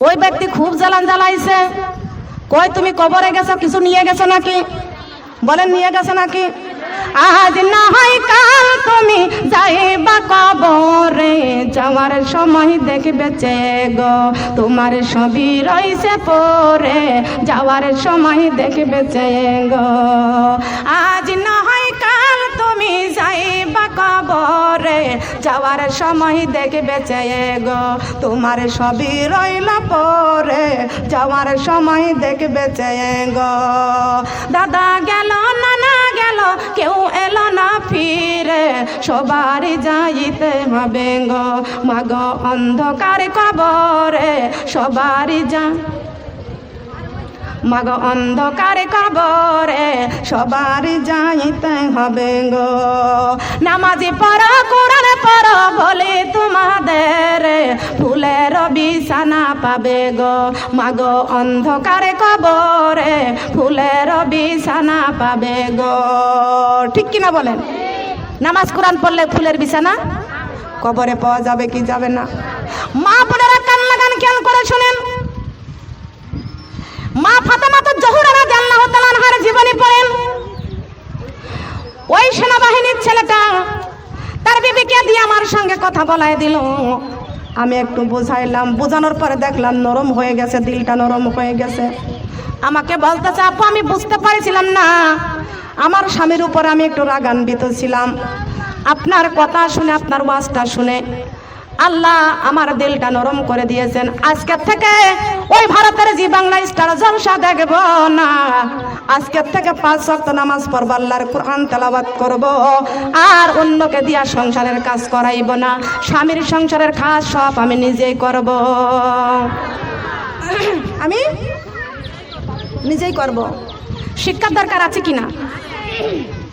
ওই ব্যক্তি খুব জ্বালান জ্বালাইছে। কই তুমি কবরে গেছো, কিছু নিয়ে গেছো নাকি? বলেন, নিয়ে গেছো নাকি? আজ না হয় কাল তুমি যাই যাইবা কবরে, যাওয়ার সময় দেখবে গো তোমার ছবি রইছে পরে, যাওয়ার সময় দেখবে গো আজ না হয় কাল তুমি যাই যাইবা কবরে, যাওয়ার সময় দেখবে গো তোমার ছবি রইল পরে, যাওয়ার সময় দেখবে গো দাদা গেল নানা গেল কেউ এলো না ফিরে। সবার যাইতে হবে গো মাগ অন্ধকার কবরে। সবার যা মাগ অন্ধকার কবরে সবারই যাইতে হবে গো। নামাজি পর কোরআন পর বলে তোমাদের ফুলের বিছানা পাবে গো। মাগ অন্ধকার কবরে ফুলের বিছানা পাবে গো। ঠিক কিনা বলেন? নামাজ, কোরআন পড়লে ফুলের বিছানা? কবরে পাওয়া যাবে কি যাবে না? মা বোনেরা কান লাগান খেয়াল করে শুনেন। মা ফাতেমা তো জহুর রাজি আল্লাহ তাআলার জীবনী পড়েন। ওই সেনাবাহিনীর ছেলেটা তার বিবিকে দিয়ে আমার সঙ্গে কথা বলাই দিল। আমি একটু বুঝাইলাম, বোঝানোর পরে দেখলাম নরম হয়ে গেছে, দিলটা নরম হয়ে গেছে। আমাকে বলতেছে আপু, আমি বুঝতে পারছিলাম না। আমার স্বামীর উপর আমি একটু রাগান্বিত ছিলাম। আপনার কথা শুনে, আপনার ওয়াজটা শুনে আল্লাহ আমার দিলটা নরম করে দিয়েছেন। আজকের থেকে ওই ভারতের জি বাংলা স্টার জলসা দেখব না। আজকের থেকে পাঁচ ওয়াক্ত নামাজ পড়ব, আল্লাহর কোরআন তেলাওয়াত করব। আর অন্যকে দিয়া সংসারের কাজ করাইব না। স্বামীর সংসারের কাজ সব আমি নিজেই করব। আমি নিজেই করব। শিক্ষার দরকার আছে কি না?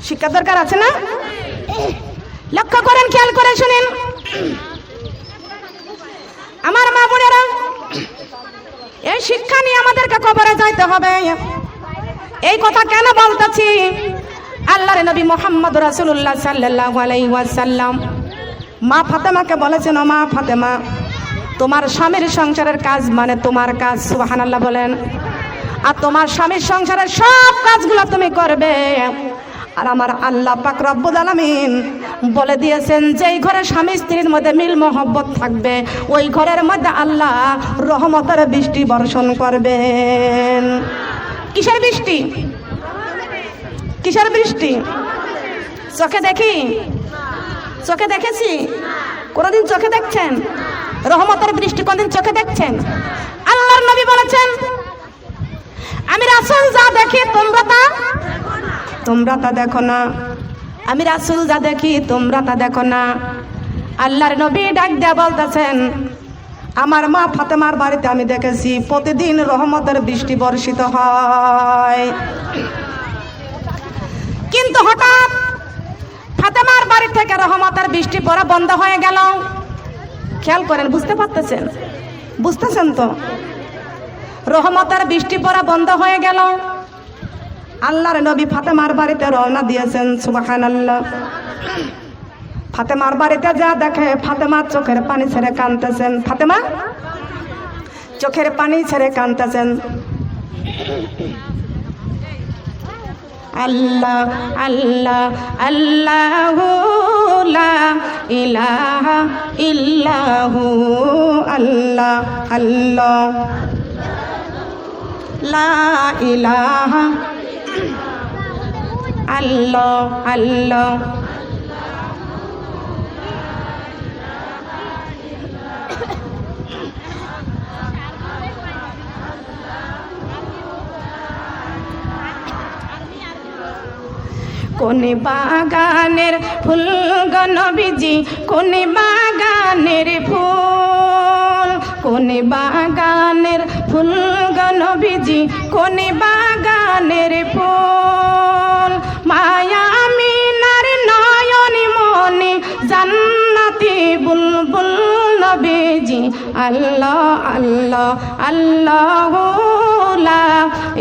শিক্ষার দরকার আছে না? লক্ষ্য করেন, খেয়াল করে শুনেন আমার মা বোনেরা এই শিক্ষা নিয়ে আমাদেরকে কবরে যাইতে হবে। এই কথা কেন বলতেছি? আল্লাহর নবী মোহাম্মদ রাসূলুল্লাহ সাল্লাল্লাহু আলাইহি ওয়াসাল্লাম, মা ফাতেমাকে বলেছেন, মা ফাতেমা, তোমার স্বামীর সংসারের কাজ মানে তোমার কাজ। সুবহানাল্লাহ বলেন। আর তোমার স্বামীর সংসারের সব কাজগুলো তুমি করবে। আর আমার আল্লাহ পাক রব্বুল আলামিন বলে দিয়েছেন, যেই ঘরে স্বামী স্ত্রীর মধ্যে মিল মহব্বত থাকবে, ওই ঘরের মধ্যে আল্লাহ রহমতের বৃষ্টি বর্ষণ করবেন। কিসের বৃষ্টি? কিসের বৃষ্টি? চোখে দেখি? চোখে দেখেছি? কোনদিন চোখে দেখছেন? রহমতের বৃষ্টি কোনদিন চোখে দেখছেন? আল্লাহর নবী বলেছেন, আমি রাসূল যা দেখি তোমরা তা তোমরা তা দেখো না। আমি রাসূল যা দেখি, তোমরা তা দেখো না। আল্লাহর নবী ডাক দেয়া বলতেছেন, আমার মা ফাতেমার বাড়িতে আমি দেখেছি, প্রতিদিন রহমতের বৃষ্টি বর্ষিত হয়। কিন্তু হঠাৎ ফাতেমার বাড়ি থেকে রহমতের বৃষ্টি পড়া বন্ধ হয়ে গেল। খেয়াল করেন, বুঝতে পারতেছেন? বুঝতেছেন তো? রহমতের বৃষ্টি পড়া বন্ধ হয়ে গেল। আল্লাহর নবী ফাতেমার বাড়িতে রওনা দিয়েছেন সুবাহান আল্লাহ ফাতেমার বাড়িতে যা দেখে ফাতেমার চোখের পানি ছেড়ে কানতেছেন ফাতেমা, চোখের পানি ছেড়ে কানতেছেন আল্লাহ আল্লাহ আল্লাহ ইলাহা ইল্লাহু আল্লাহ আল্লাহ। লা ইলাহা আল্লাহ আল্লাহ। কোন বাগানের ফুল গনবিজি কোন বাগানের ফুল কোন বাগানের ফুল গনবিজি কোন বাগানের ফুল। মায়া মিনার নয়ন মনে, জান্নাতি বুলবুল নবীজি। আল্লাহ আল্লাহ আল্লাহ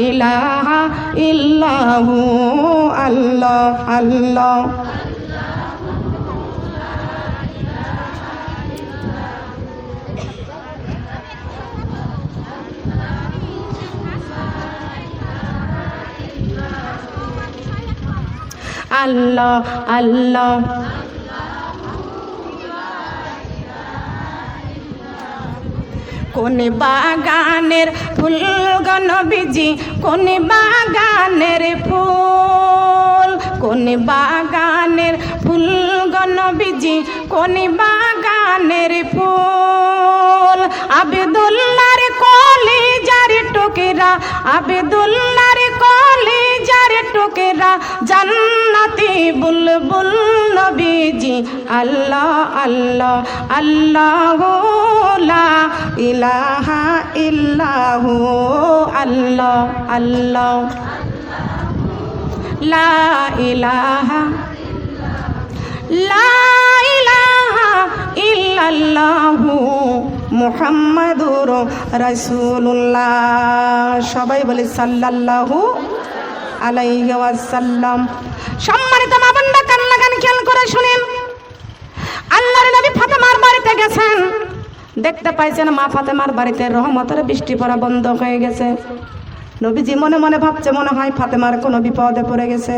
ইলাহা ইল্লাহু, আল্লাহ আল্লাহ। আল্লাহ আল্লাহ। কোন বাগানের ফুল গণবিজি কোন বাগানের ফুল? কোন বাগানের ফুল গণবিজি কোন বাগানের ফুল? আবেদুল্লার কলি যার টোকেরা আবেদুল্লার টোকেরা জান্নাতি বুলবুল নবীজি, আল্লাহ আল্লাহ আল্লাহ লা ইলাহা ইল্লাহু, আল্লাহ আল্লাহ। লা ইলাহা লা ইলাহা ইল্লাল্লাহু মুহাম্মাদুর রাসূলুল্লাহ। সবাই বলে সাল্লাল্লাহু আলাইহি ওয়াসাল্লাম। সম্মানিত মা বোনরা কান লাগান খেয়াল করে শুনেন। আল্লাহর নবী ফাতেমার বাড়িতে গেছেন। দেখতে পাইছেন মা ফাতেমার বাড়িতে রহমতের বৃষ্টি পড়া বন্ধ হয়ে গেছে। নবীজি মনে মনে ভাবছে, মনে হয় ফাতেমার কোনো বিপদে পড়ে গেছে,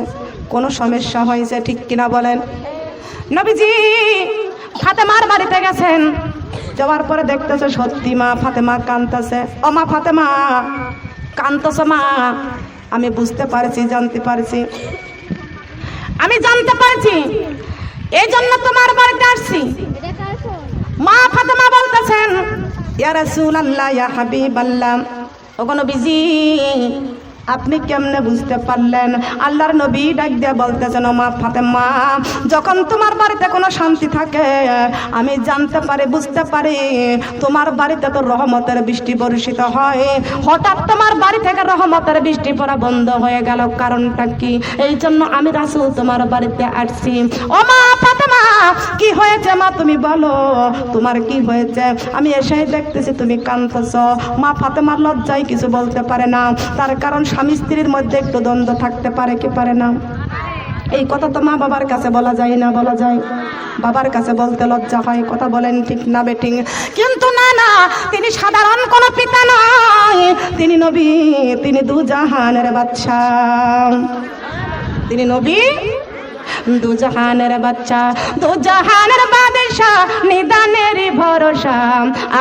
কোনো সমস্যা হয়েছে, ঠিক কিনা বলেন? নবীজি ফাতেমার বাড়িতে গেছেন। যাওয়ার পরে দেখতেছে, সত্যি মা ফাতেমা কান্তাছে ও মা ফাতেমা কানতেছে মা। আমি বুঝতে পারছি, জানতে পারছি। আমি জানতে পারছি। এই জন্য তোমার বাড়িতে আসছি। মা ফাতেমা বলতেছেন, ইয়া রাসূলুল্লাহ, ইয়া হাবিবাল্লাহ ওখানে বিজি আপনি কেমনে বুঝতে পারলেন? আল্লাহর নবী ডাক দিয়ে বলতেছেন ও মা যখন তোমার বাড়িতে কোনো শান্তি থাকে, আমি জানতে পারি, বুঝতে পারি, তোমার বাড়িতে তো রহমতের বৃষ্টি বর্ষিত হয়। হঠাৎ তোমার বাড়ি থেকে রহমতের বৃষ্টি পড়া বন্ধ হয়ে গেল। কারণটা কি? এই জন্য আমি রাসূল তোমার বাড়িতে আসছি। ও মা ফাতেমা কি হয়েছে মা তুমি বলো? তোমার কি হয়েছে? আমি এসে দেখতেছি তুমি কাঁদতেছ। মা ফাতেমার লজ্জায় কিছু বলতে পারে না। তার কারণ স্বামী স্ত্রীর মধ্যে একটু দ্বন্দ্ব থাকতে পারে, কি পারে না? এই কথা তো মা বাবার কাছে বলা যায় না, বলা যায়। বাবার কাছে বলতে লজ্জা হয়, কথা বলেন ঠিক না বেটিং কিন্তু না না, তিনি সাধারণ কোনো পিতা নয়। তিনি নবী, তিনি দু জাহানের বাদশা তিনি নবী দু জাহানের বাচ্চা দু জাহানের বাদশাহ, নিদানের ভরসা।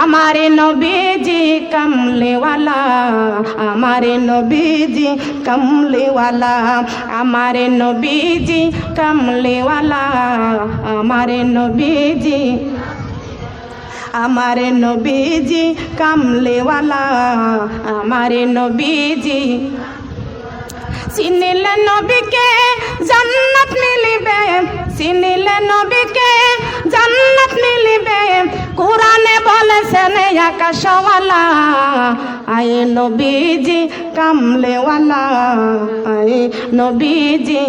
আমার নবীজি কমলেওয়ালা, আমার নবীজি কমলেওয়ালা, আমার নবীজি কমলেওয়ালা, আমার নবীজি আমার নবীজি কামলেওয়ালা, আমার নবীজি। চিনিলে নবীকে জান্নাত মিলিবে, চিনিলে নবীকে জান্নাত মিলিবে। কোরআনে বলেছেন আকাশওয়ালা, আয়ে নবীজি কামলেওয়ালা, আয়ে নবীজি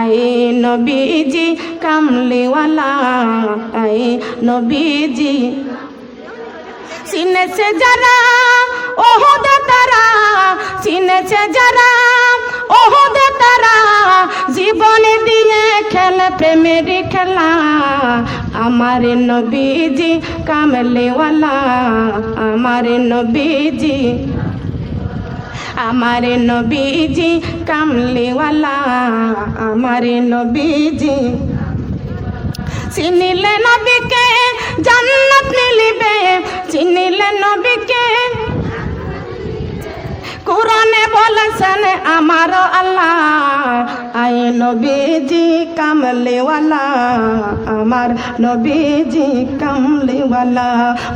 আয়ে নবীজি কামলেওয়ালা, আয়ে নবীজি। চিনেছে যারা, ওহদে তারা, চিনেছে যারা ওহদে তারা জীবনে দিয়ে খেলে প্রেমের খেলা। আমার নবীজি কামলেওয়ালা, আমার নবীজি আমার নবীজি কামলেওয়ালা, আমার নবীজি। চিনিলে নবীকে জান্নাত মিলিবে, চিনিলে নবীকে কোরআনে বলেছেন, আমার আল্লাহ আই নবীজি কামলেওয়ালা, আমার নবীজি কামলেওয়ালা।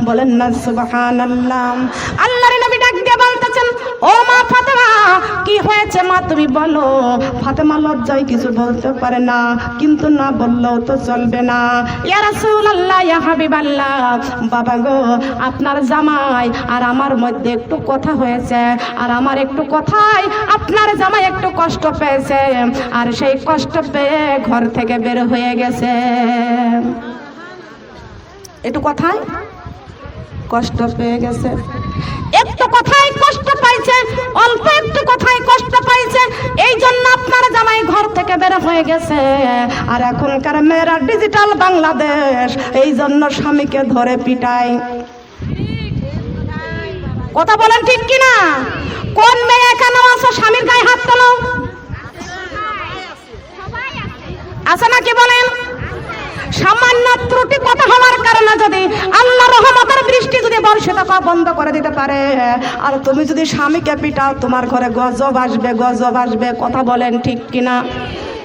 বলেন না, সুবহানাল্লাহ। আল্লাহর নবী ডাক দিয়ে বলতেছেন, ও মা কি হয়েছে মা তুমি বলো? ফাতেমা লজ্জায় কিছু বলতে পারে না, কিন্তু না বললেও তো চলবে না। ইয়া রাসূলুল্লাহ, ইয়া হাবিবাল্লাহ, বাবা গো, আপনার জামাই আর আমার মধ্যে একটু কথা হয়েছে, আর আমার একটু কথাই আপনার জামাই একটু কষ্ট পেয়েছে, আর সেই কষ্ট পেয়ে ঘর থেকে বের হয়ে গেছে। একটু কথাই কষ্ট পেয়ে গেছে। একটু কথাই কষ্ট পাইছে, অল্প একটু কথাই কষ্ট পাইছে এই জন্য আপনার জামাই ঘর থেকে বের হয়ে গেছে। আর এখনকার মেয়েরা ডিজিটাল বাংলাদেশ এই জন্য স্বামীকে ধরে পিটায়। কথা বলেন ঠিক কিনা? কোন মেয়ে এখানে আছো? স্বামীর গায়ে হাত তোলো আছে না কি বলেন? সামান্য ত্রুটি কথা হওয়ার কারণে যদি আল্লাহ রহমতের যদি বন্ধ করে দিতে পারে। আর তুমি যদি স্বামীকে পিটাও তোমার ঘরে গজব আসবে গজব আসবে। কথা বলেন ঠিক কিনা?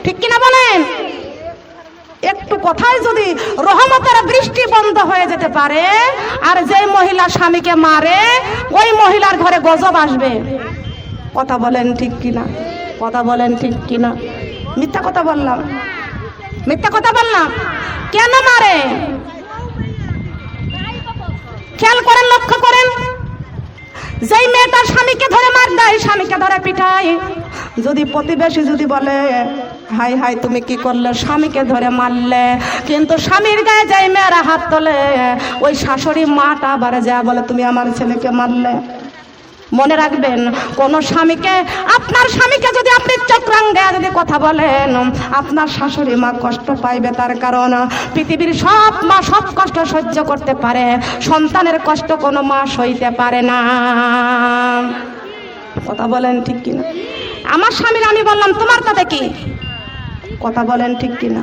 ঠিক কিনা বলেন? একটু কথাই যদি রহমতের বৃষ্টি বন্ধ হয়ে যেতে পারে, আর যে মহিলা স্বামীকে মারে, ওই মহিলার ঘরে গজব আসবে। কথা বলেন ঠিক কিনা? কথা বলেন ঠিক কিনা? মিথ্যা কথা বললাম। মিথ্যা কথা বললাম। কেন মারে? খেয়াল করেন, লক্ষ্য করেন। যেই মেয়ে তার স্বামীকে ধরে মার দেয়, স্বামীকে ধরে পিঠায় যদি প্রতিবেশী যদি বলে, হাই হাই, তুমি কি করলে? স্বামীকে ধরে মারলে? কিন্তু স্বামীর গায়ে যাই মেয়েরা হাত তোলে, ওই শাশুড়ি মাটা বারে যা বলে, তুমি আমার ছেলেকে মারলে। মনে রাখবেন, কোন স্বামীকে, আপনার স্বামীকে যদি আপনি চক্রাঙ্গে যদি কথা বলেন, আপনার শাশুড়ি মা কষ্ট পাইবে তার কারণ, পৃথিবীর সব মা সব কষ্ট সহ্য করতে পারে, সন্তানের কষ্ট কোনো মা সইতে পারে না। কথা বলেন ঠিক কিনা? আমার স্বামীর আমি বললাম, তোমার তাতে কি? কথা বলেন ঠিক কিনা?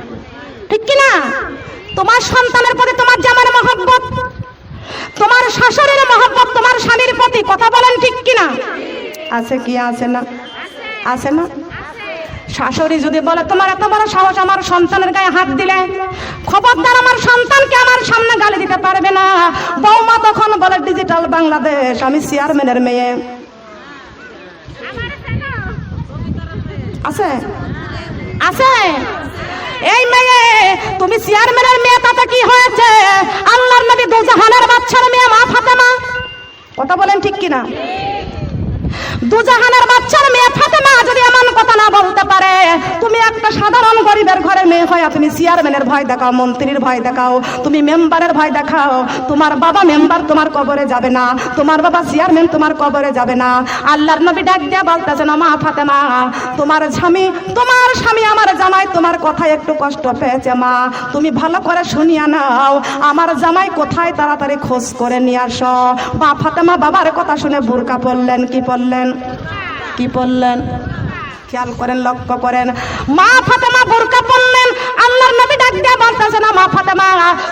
ঠিক কিনা? তোমার সন্তানের প্রতি তোমার জামার মহব্বত তোমার শাশুড়ির মহব্বত তোমার স্বামীর প্রতি কথা বলেন ঠিক কিনা? আছে কি আছে না? আছে না? শাশুড়ি যদি বলে তোমার এত বড় সাহস আমার সন্তানের গায়ে হাত দিলে? খবরদার আমার সন্তানকে আমার সামনে গালি দিতে পারবে না। বৌমা তখন বলে ডিজিটাল বাংলাদেশ আমি চেয়ারম্যানের মেয়ে। আছে? আছে। এই মেয়ে, তুমি চেয়ারম্যানের মেয়ে, তাতে কি হয়েছে? আল্লাহর নবী দুজাহানের বাচ্চার মেয়ে মা ফাতেমা। কথা বলেন ঠিক কিনা? দুজাহানের বাচ্চার মেয়ে ফাতেমা যদি এমন কথা না বলতে পারে, তুমি একটা সাধারণ গরিবের ঘরে মেয়ে হয় তুমি চেয়ারম্যানের ভয় দেখাও, মন্ত্রীর ভয় দেখাও, তুমি মেম্বারের ভয় দেখাও, তোমার বাবা মেম্বার তোমার কবরে যাবে না, তোমার বাবা চেয়ারম্যান তোমার কবরে যাবে না। আল্লাহর নবী ডাক দিয়া বলতেছেন মা ফাতেমা, তোমার স্বামী তোমার স্বামী আমার জামাই তোমার কথায় একটু কষ্ট পেয়েছে মা। তুমি ভালো করে শুনিয়া নাও, আমার জামাই কোথায় তাড়াতাড়ি খোঁজ করে নিয়ে আসো। বা ফাতেমা বাবার কথা শুনে বুরকা পড়লেন কি পড়লেন কি পড়লেন খেয়াল করেন লক্ষ্য করেন। মা ফাতেমা বোরকা পড়লেন আল্লাহর ডাক দিয়ে বলতেছে না, মা ফাতেমা?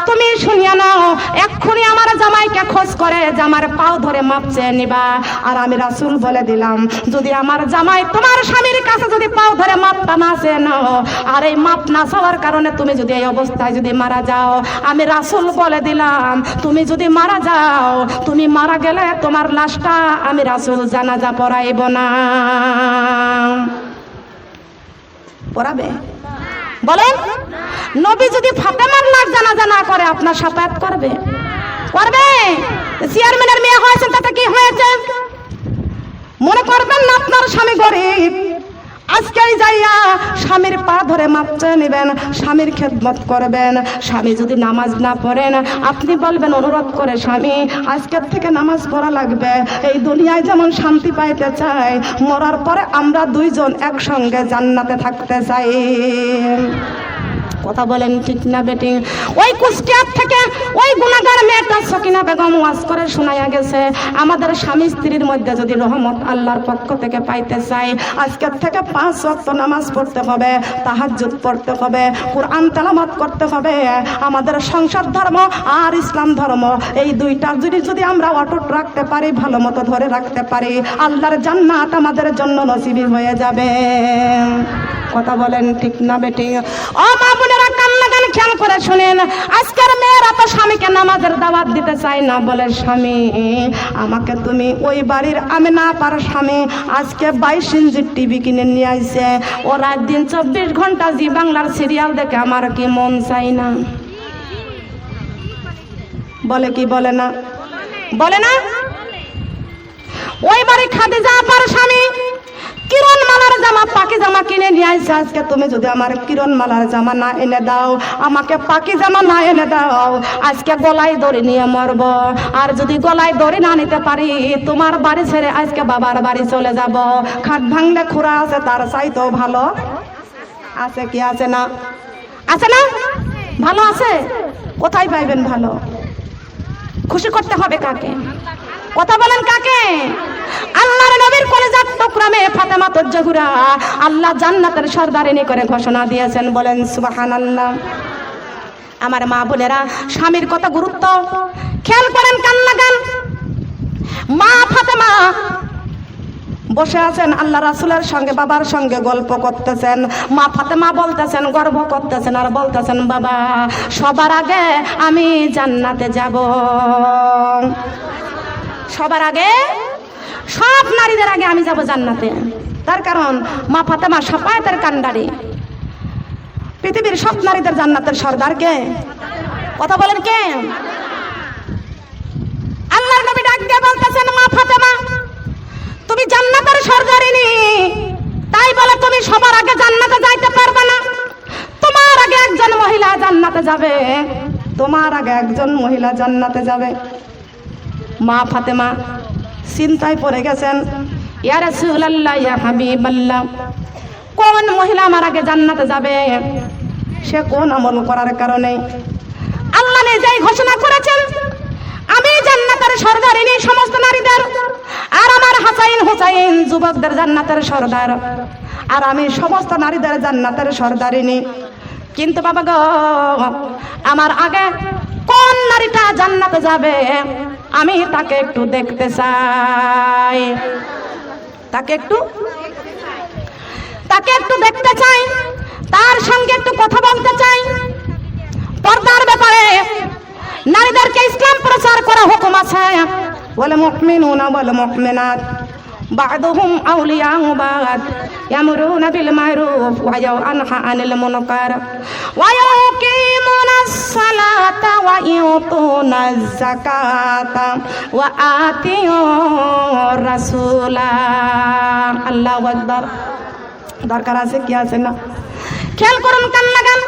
তুমি শুনিয়া নাও, এক্ষুনি আমার জামাইকে খোঁজ করে জামার পাও ধরে মাপ চেয়ে নিবা। আর আমি রাসূল বলে দিলাম, যদি আমার জামাই তোমার স্বামীর কাছে যদি পাও ধরে মাপটা না চেয়ে নাও, আর এই মাপ না চাওয়ার কারণে তুমি যদি এই অবস্থায় যদি মারা যাও, আমি রাসূল বলে দিলাম, তুমি যদি মারা যাও, তুমি মারা গেলে তোমার লাশটা আমি রাসূল জানাজা পড়াইব না। পড়াবে বলেন, নবী যদি ফাতেমার নাক জানা জানা করে, আপনার সাফায়াত করবে? করবে? চেয়ারম্যানের মেয়ে হয়েছেন, তাতে কি হয়েছে? মনে করবেন না আপনার স্বামী গরিব। আজকেই যাইয়া স্বামীর পা ধরে মাপচা নেবেন, স্বামীর খেদমত করবেন। স্বামী যদি নামাজ না পড়েন, আপনি বলবেন, অনুরোধ করে স্বামী, আজকের থেকে নামাজ পড়া লাগবে। এই দুনিয়ায় যেমন শান্তি পাইতে চাই মরার পরে আমরা দুইজন একসঙ্গে জান্নাতে থাকতে চাই। কথা বলেন, ঠিক না বেটি? ওই কুষ্টিয়ার থেকে ওই গুণাগার মেয়েটা সকিনা বেগম ওয়াজ করে শোনাইয়া গেছে। আমাদের স্বামী স্ত্রীর মধ্যে যদি রহমত আল্লাহর পক্ষ থেকে পাইতে চাই আজকের থেকে পাঁচ ওয়াক্ত নামাজ পড়তে হবে, তাহাজ্জুদ পড়তে হবে, কোরআন তেলামত করতে হবে। আমাদের সংসার ধর্ম আর ইসলাম ধর্ম, এই দুইটা যদি যদি আমরা অটুট রাখতে পারি, ভালো মতো ধরে রাখতে পারি, আল্লাহর জান্নাত আমাদের জন্য নসিবি হয়ে যাবে। কথা বলেন, ঠিক না বেটি? খেয়াল করে শুনেন, আজকের মেয়েরা তো স্বামীকে নামাজের দাওয়াত দিতে চায় না বলে স্বামী। আমাকে তুমি ওই বাড়ির আমি না পার স্বামী আজকে বাইশ ইঞ্চির টিভি কিনে নিয়ে আইছে। ও রাত দিন চব্বিশ ঘণ্টা জি বাংলার সিরিয়াল দেখে আমার কি মন চাই না? বলে কি, বলে না? বলে না? ওই বাড়ি খাদিজা আপার স্বামী মালার জামা পাকি জামা কিনে নিয়ে আইসে আজকে তুমি যদি আমার কিরণ মালার জামা না এনে দাও, আমাকে পাকি জামা না এনে দাও, আজকে গলায় দড়ি নিয়ে মরব। আর যদি গলায় দড়ি না নিতে পারি, তোমার বাড়ি ছেড়ে আজকে বাবার বাড়ি চলে যাব। খাট ভাঙলে খুঁড়া আছে, তার চাইতেও ভালো। আছে কি আছে না? আছে না? ভালো আছে? কোথায় পাইবেন ভালো? খুশি করতে হবে কাকে? কথা বলেন কাকে? আল্লাহর নবীর কলেজার টুকরা মেয়ে ফাতেমা জহুরা আল্লাহ জান্নাতের সর্দারিনী করে ঘোষণা দিয়েছেন। বলেন, সুবহানাল্লাহ। আমার মা বোনেরা, স্বামীর কত গুরুত্ব। খেয়াল করেন কান্না গান। মা ফাতেমা বসে আছেন, আল্লাহ রাসুলের সঙ্গে, বাবার সঙ্গে গল্প করতেছেন। মা ফাতেমা বলতেছেন, গর্ব করতেছেন আর বলতেছেন, বাবা, সবার আগে আমি জান্নাতে যাব। সবার আগে? সব নারীদের আগে আমি যাব জান্নাতে। তার কারণ, মা ফাতেমা সাপায়াতের কান্ডারি পৃথিবীর সব নারীদের জান্নাতের সর্দার কে? কথা বলেন কে? আল্লাহর নবী ডাক দিয়ে বলতেছেন, মা ফাতেমা, তুমি জান্নাতের সর্দারিনী। তাই বলে তুমি সবার আগে জান্নাতে যাইতে পারবে না। তোমার আগে একজন মহিলা জান্নাতে যাবে। তোমার আগে একজন মহিলা জান্নাতে যাবে। মা ফাতেমা চিন্তায় পড়ে গেছেন, ইয়া রাসূলুল্লাহ, ইয়া কোন মহিলা আমার আগে জান্নাতে যাবে? সে কোন আমল করার কারণে? আল্লাহ নিজেই ঘোষণা করেছেন, আমি জান্নাতের সর্দারিনী সমস্ত নারীদের আর আমার হাসাইন হুসাইন যুবকদের জান্নাতের সর্দার। আর আমি সমস্ত নারীদের জান্নাতের সর্দারিনী। কিন্তু বাবা গো, আমার আগে কোন নারীটা জান্নাতে যাবে? আমি তাকে একটু দেখতে চাই তাকে একটু তাকে একটু দেখতে চাই তার সঙ্গে একটু কথা বলতে চাই পর্দার ব্যাপারে নারীদেরকে ইসলাম প্রচার করা হুকুম আছে বলে মুকমিনুনা বলে মুকমিনাত بعضهم أولياء بعض يأمرون بالمعروف وينهى عن المنكر ويقيمون الصلاة ويؤتون الزكاة وآتيوا الرسول الله أكبر দরকার আছে কি আছে না খেয়াল করুন কান্না গান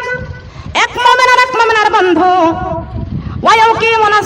এক মোমেন আর এক মোমেনার বন্ধু ওয়াও কি মনে